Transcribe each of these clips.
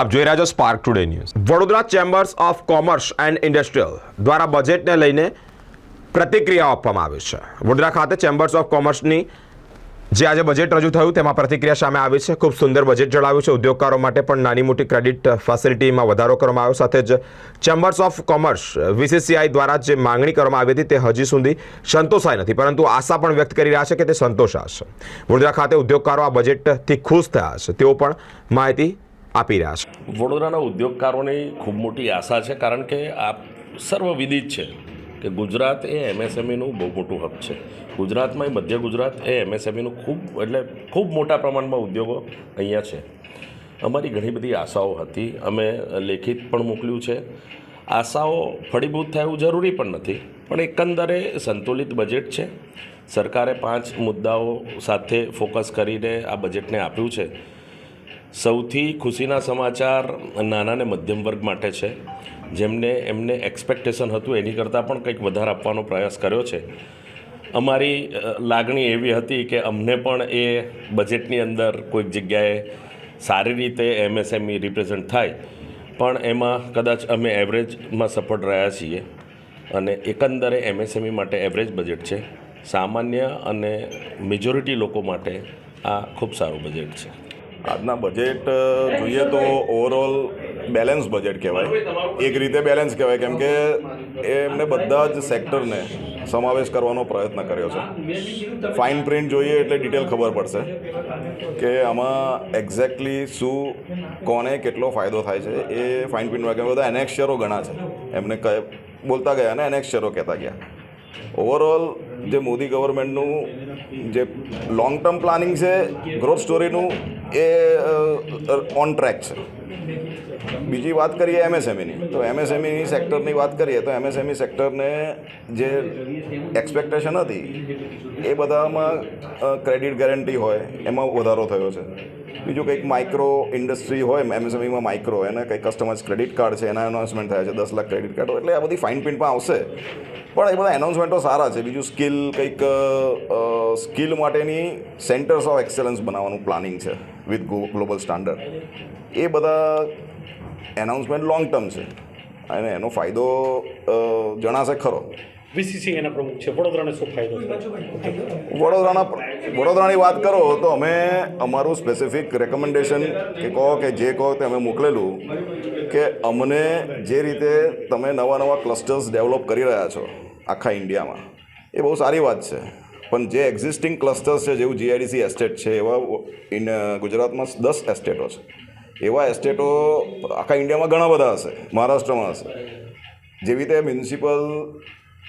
આપ જોઈ રહ્યા છો Spark Today News Vadodara chambers of commerce and industrial દ્વારા બજેટને લઈને પ્રતિક્રિયાઓ આપવામાં આવી છે. વડોદરા ખાતે ચેમ્બર્સ ઓફ કોમર્સની જે આજે બજેટ રજૂ થયું તેમાં પ્રતિક્રિયા સામે આવી છે. ખૂબ સુંદર બજેટ જણાવ્યું છે. ઉદ્યોગકારો માટે પણ નાની મોટી ક્રેડિટ ફેસિલિટીમાં વધારો કરવામાં આવ્યો. સાથે જ ચેમ્બર્સ ઓફ કોમર્સ વીસીસીઆઈ દ્વારા જે માંગણી કરવામાં આવી હતી તે હજી સુધી સંતોષાઈ નથી. પરંતુ આશા પણ વ્યક્ત કરી રહ્યા છે કે તે સંતોષાશે. વડોદરા ખાતે ઉદ્યોગકારો આ બજેટથી ખુશ થયા છે તેઓ પણ માહિતી આપી રહ્યા છે. વડોદરાના ઉદ્યોગકારોની ખૂબ મોટી આશા છે, કારણ કે આ સર્વવિદિત છે કે ગુજરાત એ એમએસએમઈનું બહુ મોટું હબ છે. ગુજરાતમાં મધ્ય ગુજરાત એ એમએસએમઈનું ખૂબ, એટલે ખૂબ મોટા પ્રમાણમાં ઉદ્યોગો અહીંયા છે. અમારી ઘણી બધી આશાઓ હતી. અમે લેખિત પણ મોકલ્યું છે. આશાઓ ફળીભૂત થાય એવું જરૂરી પણ નથી, પણ એકંદરે સંતુલિત બજેટ છે. સરકારે પાંચ મુદ્દાઓ સાથે ફોકસ કરીને આ બજેટને આપ્યું છે. સૌથી ખુશીના સમાચાર નાના અને મધ્યમ વર્ગ માટે છે. જેમને એમને એક્સપેક્ટેશન હતું, એની કરતાં પણ કંઈક વધારે આપવાનો પ્રયાસ કર્યો છે. અમારી લાગણી એવી હતી કે અમને પણ એ બજેટની અંદર કોઈક જગ્યાએ સારી રીતે એમએસએમઈ રિપ્રેઝન્ટ થાય. પણ એમાં કદાચ અમે એવરેજમાં સફળ રહ્યા છીએ અને એકંદરે એમએસએમઈ માટે એવરેજ બજેટ છે. સામાન્ય અને મેજોરિટી લોકો માટે આ ખૂબ સારું બજેટ છે. આજના બજેટ જોઈએ તો ઓવરઓલ બેલેન્સ બજેટ કહેવાય. એક રીતે બેલેન્સ કહેવાય, કેમ કે એ એમને બધા જ સેક્ટરને સમાવેશ કરવાનો પ્રયત્ન કર્યો છે. ફાઇન પ્રિન્ટ જોઈએ એટલે ડિટેલ ખબર પડશે કે આમાં એક્ઝેક્ટલી શું, કોને કેટલો ફાયદો થાય છે. એ ફાઇન પ્રિન્ટમાં કેમ બધા એનેક્શરો ઘણા છે એમને બોલતા ગયા અને એનેક્ષરો કહેતા ગયા. ઓવરઓલ જે મોદી ગવર્મેન્ટનું જે લોંગ ટર્મ પ્લાનિંગ છે ગ્રોથ સ્ટોરીનું એ ઓન ટ્રેક છે. બીજી વાત કરીએ એમએસએમઈની તો એમએસએમઈની સેક્ટરની વાત કરીએ, તો એમએસએમઈ સેક્ટરને જે એક્સપેક્ટેશન હતી, એ બધામાં ક્રેડિટ ગેરંટી હોય, એમાં વધારો થયો છે. બીજું કંઈક માઇક્રો ઇન્ડસ્ટ્રી હોય એમએસએમઈમાં માઇક્રો એને કંઈક કસ્ટમાઇઝ ક્રેડિટ કાર્ડ છે એના એનાઉન્સમેન્ટ થયા છે દસ લાખ ક્રેડિટ કાર્ડ એટલે આ બધી ફાઇન પ્રિન્ટમાં આવશે. પણ એ બધા એનાઉન્સમેન્ટો સારા છે. બીજું સ્કિલ કંઈક સ્કિલ માટેની સેન્ટર્સ ઓફ એક્સેલન્સ બનાવવાનું પ્લાનિંગ છે વિથ ગ્લોબલ સ્ટાન્ડર્ડ એ બધા એનાઉન્સમેન્ટ લોંગ ટર્મ છે. અને એનો ફાયદો જણાશે ખરો. વીસીસી એના પ્રમુખ છે. વડોદરાને શું ફાયદો વડોદરાના વડોદરાની વાત કરો તો અમે અમારું સ્પેસિફિક રેકમેન્ડેશન કે કહો કે જે કહો તે અમે મોકલેલું કે અમને જે રીતે તમે નવા નવા ક્લસ્ટર્સ ડેવલપ કરી રહ્યા છો આખા ઇન્ડિયામાં, એ બહુ સારી વાત છે. પણ જે એક્ઝિસ્ટિંગ ક્લસ્ટર્સ છે, જેવું જીઆઈડીસી એસ્ટેટ છે, એવા ઇન ગુજરાતમાં દસ એસ્ટેટો છે. એવા એસ્ટેટો આખા ઇન્ડિયામાં ઘણા બધા હશે, મહારાષ્ટ્રમાં હશે. જેવી રીતે મ્યુનિસિપલ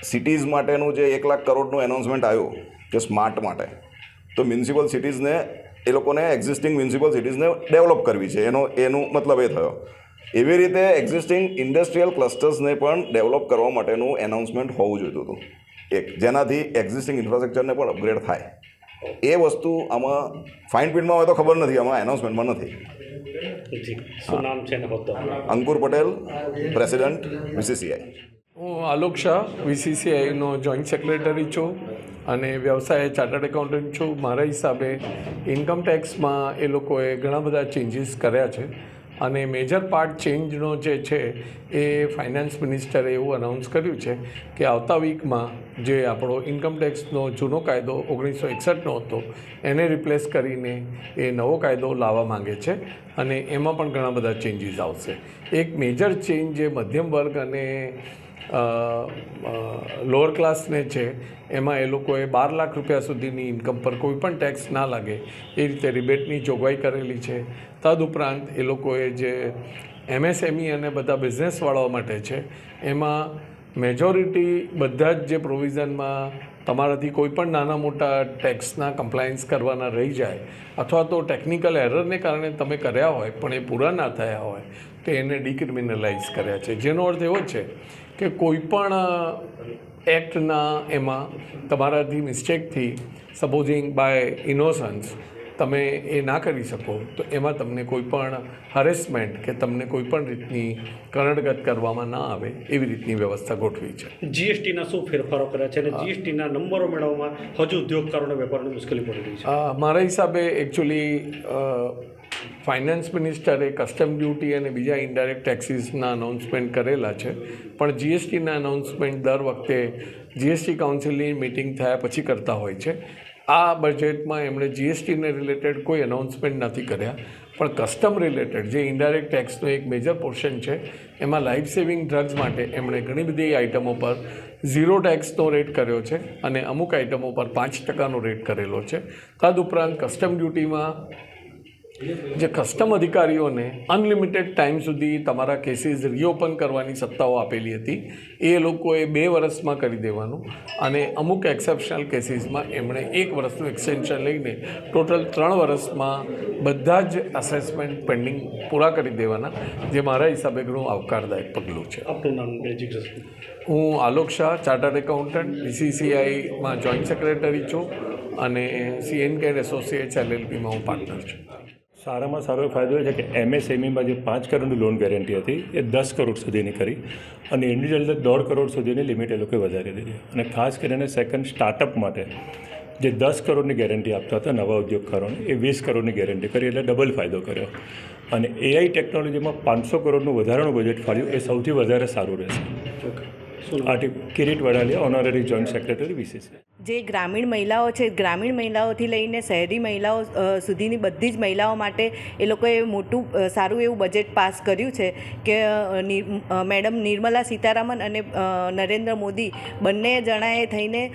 સિટીઝ માટેનું જે એક લાખ કરોડનું એનાઉન્સમેન્ટ આવ્યું કે સ્માર્ટ માટે તો મ્યુનિસિપલ સિટીઝને એ લોકોને એક્ઝિસ્ટિંગ મ્યુનિસિપલ સિટીઝને ડેવલપ કરવી છે. એનો એનું મતલબ એ થયો. એવી રીતે એક્ઝિસ્ટિંગ ઇન્ડસ્ટ્રીયલ ક્લસ્ટર્સને પણ ડેવલપ કરવા માટેનું એનાઉન્સમેન્ટ હોવું જોઈતું હતું. એક જેનાથી એક્ઝિસ્ટિંગ ઇન્ફ્રાસ્ટ્રક્ચરને પણ અપગ્રેડ થાય. એ વસ્તુ આમાં ફાઇન પ્રિન્ટમાં હોય તો ખબર નથી આમાં એનાઉન્સમેન્ટમાં નથી. અંકુર પટેલ પ્રેસિડેન્ટ બીસીસીઆઈ હું આલોક શાહ વીસીસીઆઈનો જોઈન્ટ સેક્રેટરી છું. અને વ્યવસાય ચાર્ટર્ડ એકાઉન્ટન્ટ છું. મારા હિસાબે ઇન્કમ ટેક્સમાં એ લોકોએ ઘણા બધા ચેન્જીસ કર્યા છે. અને મેજર પાર્ટ ચેન્જનો જે છે એ ફાઇનાન્સ મિનિસ્ટરે એવું અનાઉન્સ કર્યું છે કે આવતા વીકમાં જે આપણો ઇન્કમ ટેક્સનો જૂનો કાયદો ઓગણીસો એકસઠનો હતો, એને રિપ્લેસ કરીને એ નવો કાયદો લાવવા માંગે છે અને એમાં પણ ઘણા બધા ચેન્જીસ આવશે. એક મેજર ચેન્જ જે મધ્યમ વર્ગ અને લોઅર ક્લાસને છે, એમાં એ લોકોએ બાર લાખ રૂપિયા સુધીની ઇન્કમ પર કોઈ પણ ટેક્સ ના લાગે, એ રીતે રિબેટની જોગવાઈ કરેલી છે. તદુપરાંત એ લોકોએ જે એમએસએમઈ અને બધા બિઝનેસવાળાઓ માટે છે, એમાં મેજોરિટી બધા જ જે પ્રોવિઝનમાં તમારાથી કોઈ પણ નાના મોટા ટેક્સના કમ્પ્લાયન્સ કરવાના રહી જાય, અથવા તો ટેકનિકલ એરરને કારણે તમે કર્યા હોય, પણ એ પૂરા ના થયા હોય, તો એને ડિક્રિમિનલાઇઝ કર્યા છે. જેનો અર્થ એવો છે કે કોઈ પણ એક્ટના એમાં તમારાથી મિસ્ટેકથી સપોઝિંગ બાય ઇનોસન્સ તમે એ ના કરી શકો તો એમાં તમને કોઈ પણ હરેસમેન્ટ કે તમને કોઈ પણ રીતની કરણગત કરવામાં ના આવે એવી રીતની વ્યવસ્થા ગોઠવી છે. જીએસટીના શું ફેરફારો કર્યા છે અને જીએસટીના નંબરો મેળવવામાં હજુ ઉદ્યોગકારોને વેપારની મુશ્કેલી પડી રહી છે? મારા હિસાબે એકચ્યુઅલી ફાઇનાન્સ મિનિસ્ટરે કસ્ટમ ડ્યુટી અને બીજા ઇન્ડાયરેક્ટ ટેક્સીસના અનાઉન્સમેન્ટ કરેલા છે. પણ જીએસટીના અનાઉન્સમેન્ટ દર વખતે જીએસટી કાઉન્સિલની મિટિંગ થયા પછી કરતા હોય છે. આ બજેટમાં એમણે જીએસટીને રિલેટેડ કોઈ અનાઉન્સમેન્ટ નથી કર્યા. પણ કસ્ટમ રિલેટેડ જે ઇન્ડાયરેક્ટ ટેક્સનો એક મેજર પોર્શન છે, એમાં લાઈફ સેવિંગ ડ્રગ્સ માટે એમણે ઘણી બધી આઇટમો પર ઝીરો ટેક્સનો રેટ કર્યો છે અને અમુક આઇટમો પર પાંચ ટકાનો રેટ કરેલો છે. તદુપરાંત કસ્ટમ ડ્યુટીમાં જે કસ્ટમ અધિકારીઓને અનલિમિટેડ ટાઈમ સુધી તમારા કેસીસ રીઓપન કરવાની સત્તાઓ આપેલી હતી એ લોકોએ બે વર્ષમાં કરી દેવાનું અને અમુક એક્સેપ્શનલ કેસીસમાં એમણે એક વર્ષનું એક્સટેન્શન લઈને ટોટલ ત્રણ વર્ષમાં બધા જ અસેસમેન્ટ પેન્ડિંગ પૂરા કરી દેવાના જે મારા હિસાબે ઘણું આવકારદાયક પગલું છે. હું આલોક શાહ ચાર્ટર્ડ એકાઉન્ટન્ટ બીસીસીઆઈમાં જોઈન્ટ સેક્રેટરી છું અને સીએન કેર એસોસિએટ્સ એલએલપીમાં હું પાર્ટનર છું. સારામાં સારો ફાયદો એ છે કે એમએસએમઈમાં જે પાંચ કરોડની લોન ગેરંટી હતી એ દસ કરોડ સુધીની કરી અને ઇન્ડિવિજ્યુઅલ દોઢ કરોડ સુધીની લિમિટ એ લોકોએ વધારી દીધી. અને ખાસ કરીને સેકન્ડ સ્ટાર્ટઅપ માટે જે દસ કરોડની ગેરંટી આપતા હતા નવા ઉદ્યોગકારોને એ વીસ કરોડની ગેરંટી કરી એટલે ડબલ ફાયદો કર્યો. અને એઆઈ ટેકનોલોજીમાં પાંચસો કરોડનું વધારાનું બજેટ ફાળ્યું એ સૌથી વધારે સારું રહેશે. Aarti Kirit Vadaliya honorary joint secretary VCC જે ગ્રામીણ મહિલાઓ છે, ગ્રામીણ મહિલાઓથી લઈને શહેરી મહિલાઓ સુધીની બધી જ મહિલાઓ માટે એ લોકોએ મોટું સારું એવું બજેટ પાસ કર્યું છે કે મેડમ નિર્મલા સીતારામન અને નરેન્દ્ર મોદી બંને જણાએ થઈને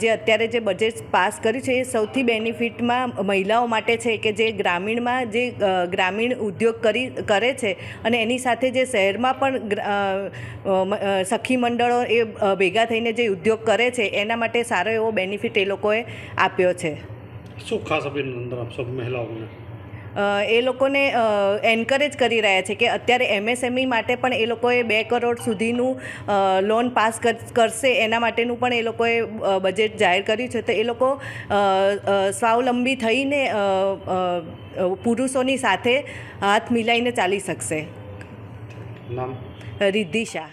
જે અત્યારે જે બજેટ પાસ કર્યું છે એ સૌથી બેનિફિટમાં મહિલાઓ માટે છે કે જે ગ્રામીણમાં જે ગ્રામીણ ઉદ્યોગ કરી, કરે છે અને એની સાથે જે શહેરમાં પણ સખી મંડળો એ ભેગા થઈને જે ઉદ્યોગ કરે છે એના માટે સારો એવો બેનિફિટ એ લોકોએ આપ્યો છે. શું ખાસ અભિનંદન આપશો મહિલાઓને? એ લોકોને એન્કરેજ કરી રહ્યા છે કે અત્યારે એમએસએમઈ માટે પણ એ લોકોએ બે કરોડ સુધીનું લોન પાસ કરશે. એના માટેનું પણ એ લોકોએ બજેટ જાહેર કર્યું છે. તો એ લોકો સ્વાવલંબી થઈને પુરુષોની સાથે હાથ મિલાઈને ચાલી શકશે. નામ? રિદ્ધિ શાહ